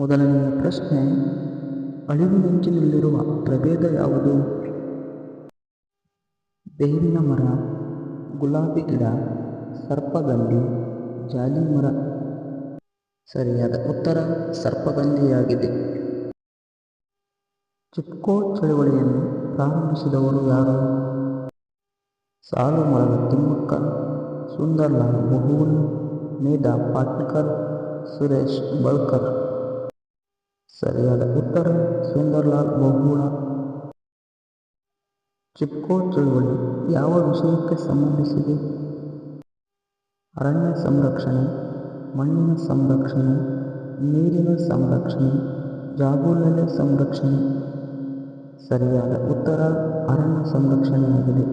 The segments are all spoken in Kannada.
ಮೊದಲನೆಯ ಪ್ರಶ್ನೆ ಅಳಿವಿನಂಚಿನಲ್ಲಿರುವ ಪ್ರಭೇದ ಯಾವುದು? ಬೇವಿನ ಮರ, ಗುಲಾಬಿ ಗಿಡ ಸರ್ಪಗಂಡಿ ಜಾಲಿ ಮರ. ಸರಿಯಾದ ಉತ್ತರ ಸರ್ಪಗಂಡಿಯಾಗಿದೆ ಚಿಪ್ಕೋ ಚಳುವಳಿಯನ್ನು ಪ್ರಾರಂಭಿಸಿದವರು ಯಾರು? ಸಾಲು ಮರದ ತಿಮ್ಮಕ್ಕ, ಸುಂದರ್ಲಾಲ್ ಬಹುಗುಣ ಮೇಧಾ ಪಾಟ್ನಕರ್ ಸುರೇಶ್ ಬಳ್ಕರ್. ಸರಿಯಾದ ಉತ್ತರ, ಸುಂದರ್ಲಾಲ್ ಬಹುಗುಣ ಚಿಪ್ಕೋ ಚಳುವಳಿ ಯಾವ ವಿಷಯಕ್ಕೆ ಸಂಬಂಧಿಸಿದೆ? ಅರಣ್ಯ ಸಂರಕ್ಷಣೆ, ಮಣ್ಣಿನ ಸಂರಕ್ಷಣೆ, ನೀರಿನ ಸಂರಕ್ಷಣೆ ಜಾಗುನೆಲೆ ಸಂರಕ್ಷಣೆ. ಸರಿಯಾದ ಉತ್ತರ, ಅರಣ್ಯ ಸಂರಕ್ಷಣೆಯಾಗಿದೆ.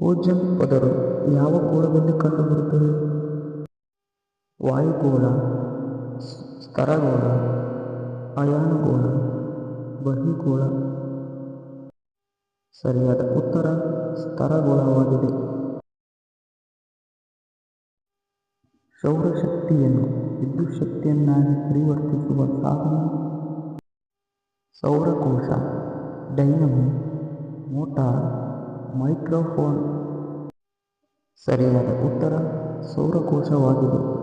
ಓಜನ್ ಪದರು ಯಾವ ಕೂಡದಲ್ಲಿ ಕಂಡುಬರುತ್ತದೆ? ವಾಯುಗೋಳ ಸ್ತರಗೋಳ ಅಯಾನುಗೋಳ, ಬಹಿಗೋಳ. ಸರಿಯಾದ ಉತ್ತರ ಸ್ತರಗೋಳವಾಗಿದೆ ಸೌರಶಕ್ತಿಯನ್ನು ವಿದ್ಯುತ್ ಶಕ್ತಿಯನ್ನಾಗಿ ಪರಿವರ್ತಿಸುವ ಸಾಧನ. ಸೌರಕೋಶ, ಡೈನಮೋ, ಮೋಟಾರ್, ಮೈಕ್ರೋಫೋನ್. ಸರಿಯಾದ ಉತ್ತರ ಸೌರಕೋಶವಾಗಿದೆ.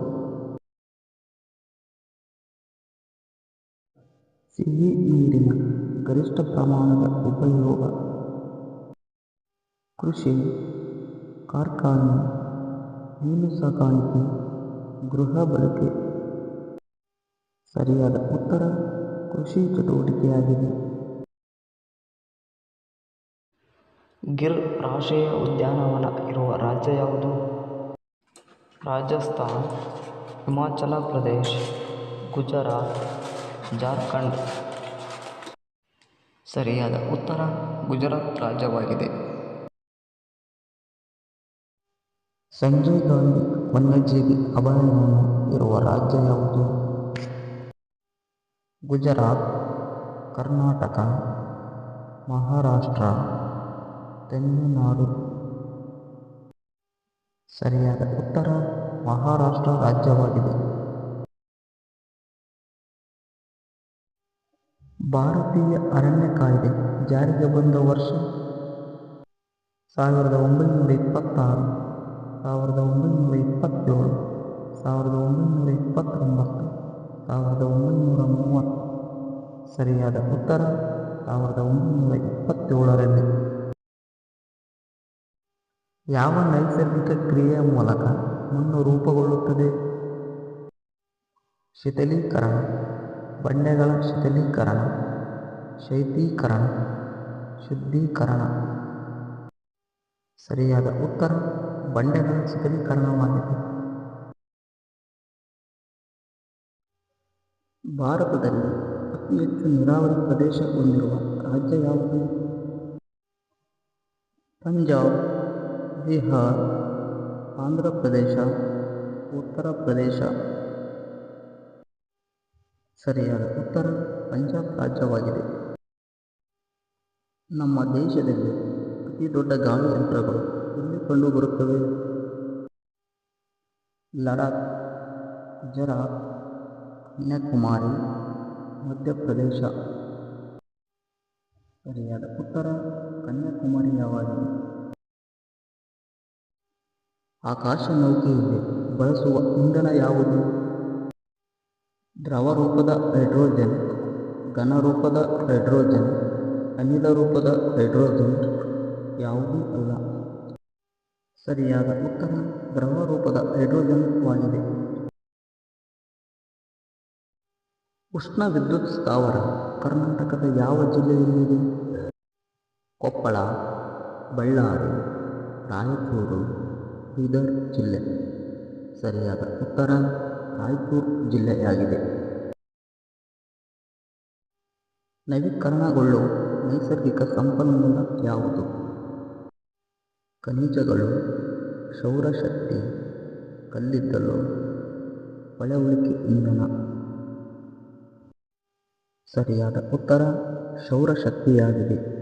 ಸಿಹಿ ನೀರಿನ ಗರಿಷ್ಠ ಪ್ರಮಾಣದ ಉಪಯೋಗ. ಕೃಷಿ, ಕಾರ್ಖಾನೆ, ಮೀನು ಸಾಕಾಣಿಕೆ, ಗೃಹ ಬಳಕೆ. ಸರಿಯಾದ ಉತ್ತರ ಕೃಷಿ ಚಟುವಟಿಕೆಯಾಗಿದೆ. ಗಿರ್ ರಾಷ್ಟ್ರೀಯ ಉದ್ಯಾನವನ ಇರುವ ರಾಜ್ಯ ಯಾವುದು? ರಾಜಸ್ಥಾನ್, ಹಿಮಾಚಲ ಪ್ರದೇಶ್, ಗುಜರಾತ್ ಜಾರ್ಖಂಡ್. ಸರಿಯಾದ ಉತ್ತರ ಗುಜರಾತ್ ರಾಜ್ಯವಾಗಿದೆ. ಸಂಜಯ್ ಗಾಂಧಿ ವನ್ಯಜೀವಿ ಅಭಯಾರಣ್ಯ ಇರುವ ರಾಜ್ಯ ಯಾವುದು? ಗುಜರಾತ್, ಕರ್ನಾಟಕ, ಮಹಾರಾಷ್ಟ್ರ, ತಮಿಳುನಾಡು. ಸರಿಯಾದ ಉತ್ತರ ಮಹಾರಾಷ್ಟ್ರ ರಾಜ್ಯವಾಗಿದೆ. ಭಾರತೀಯ ಅರಣ್ಯ ಕಾಯ್ದೆ ಜಾರಿಗೆ ಬಂದ ವರ್ಷ ಸಾವಿರದ ಒಂಬೈನೂರ ಇಪ್ಪತ್ತಾರು, ಸಾವಿರದ ಒಂಬೈನೂರ ಇಪ್ಪತ್ತೇಳು, ಸಾವಿರದ ಒಂಬೈನೂರ ಇಪ್ಪತ್ತೊಂಬತ್ತು, ಸಾವಿರದ ಒಂಬೈನೂರ ಮೂವತ್ತು. ಸರಿಯಾದ ಉತ್ತರ ಸಾವಿರದ ಒಂಬೈನೂರ ಇಪ್ಪತ್ತೇಳರಲ್ಲಿ. ಯಾವ ನೈಸರ್ಗಿಕ ಕ್ರಿಯೆಯ ಮೂಲಕ ಮಣ್ಣು ರೂಪುಗೊಳ್ಳುತ್ತದೆ? ಶಿಥಿಲೀಕರಣ ಬಂಡೆಗಳ ಶಿಥಿಲೀಕರಣ, ಶೈತ್ಯೀಕರಣ, ಶುದ್ಧೀಕರಣ. ಸರಿಯಾದ ಉತ್ತರ, ಬಂಡೆಗಳ ಶಿಥಿಲೀಕರಣವಾಗಿದೆ. ಭಾರತದಲ್ಲಿ ಅತಿ ಹೆಚ್ಚು ನೀರಾವರಿ ಪ್ರದೇಶ ಹೊಂದಿರುವ ರಾಜ್ಯ ಯಾವುದು? ಪಂಜಾಬ್, ಬಿಹಾರ್, ಆಂಧ್ರ ಪ್ರದೇಶ, ಉತ್ತರ ಪ್ರದೇಶ. ಸರಿಯಾದ ಉತ್ತರ ಪಂಜಾಬ್ ರಾಜ್ಯವಾಗಿದೆ. ನಮ್ಮ ದೇಶದಲ್ಲಿ ಅತಿ ದೊಡ್ಡ ಗಾಳಿ ಯಂತ್ರಗಳು ಎಲ್ಲಿ ಕಂಡುಬರುತ್ತವೆ ಲಡಾಖ್, ಗುಜರಾತ್, ಕನ್ಯಾಕುಮಾರಿ, ಮಧ್ಯಪ್ರದೇಶ. ಸರಿಯಾದ ಉತ್ತರ ಕನ್ಯಾಕುಮಾರಿಯವಾಗಿದೆ ಆಕಾಶ ನೌಕೆಯಲ್ಲಿ ಬಳಸುವ ಇಂಧನ ಯಾವುದು? ದ್ರವ ರೂಪದ ಹೈಡ್ರೋಜನ್ ಘನ ರೂಪದ ಹೈಡ್ರೋಜನ್, ಅನಿಲ ರೂಪದ ಹೈಡ್ರೋಜನ್ ಯಾವುದೂ ಅಲ್ಲ. ಸರಿಯಾದ ಉತ್ತರ ದ್ರವ ರೂಪದ ಹೈಡ್ರೋಜನ್ವಾಗಿದೆ ಉಷ್ಣ ವಿದ್ಯುತ್ ಸ್ಥಾವರ ಕರ್ನಾಟಕದ ಯಾವ ಜಿಲ್ಲೆಯಲ್ಲಿದೆ? ಕೊಪ್ಪಳ, ಬಳ್ಳಾರಿ, ರಾಯಚೂರು, ಬೀದರ್ ಜಿಲ್ಲೆ. ಸರಿಯಾದ ಉತ್ತರ ರಾಯಚೂರು ಜಿಲ್ಲೆಯಾಗಿದೆ. ನವೀಕರಣಗೊಳ್ಳುವ ನೈಸರ್ಗಿಕ ಸಂಪನ್ಮೂಲ ಯಾವುದು? ಖನಿಜಗಳು ಸೌರಶಕ್ತಿ ಕಲ್ಲಿದ್ದಲು ಪಳೆಯುಳಿಕೆ ಇಂಧನ. ಸರಿಯಾದ ಉತ್ತರ ಸೌರಶಕ್ತಿಯಾಗಿದೆ.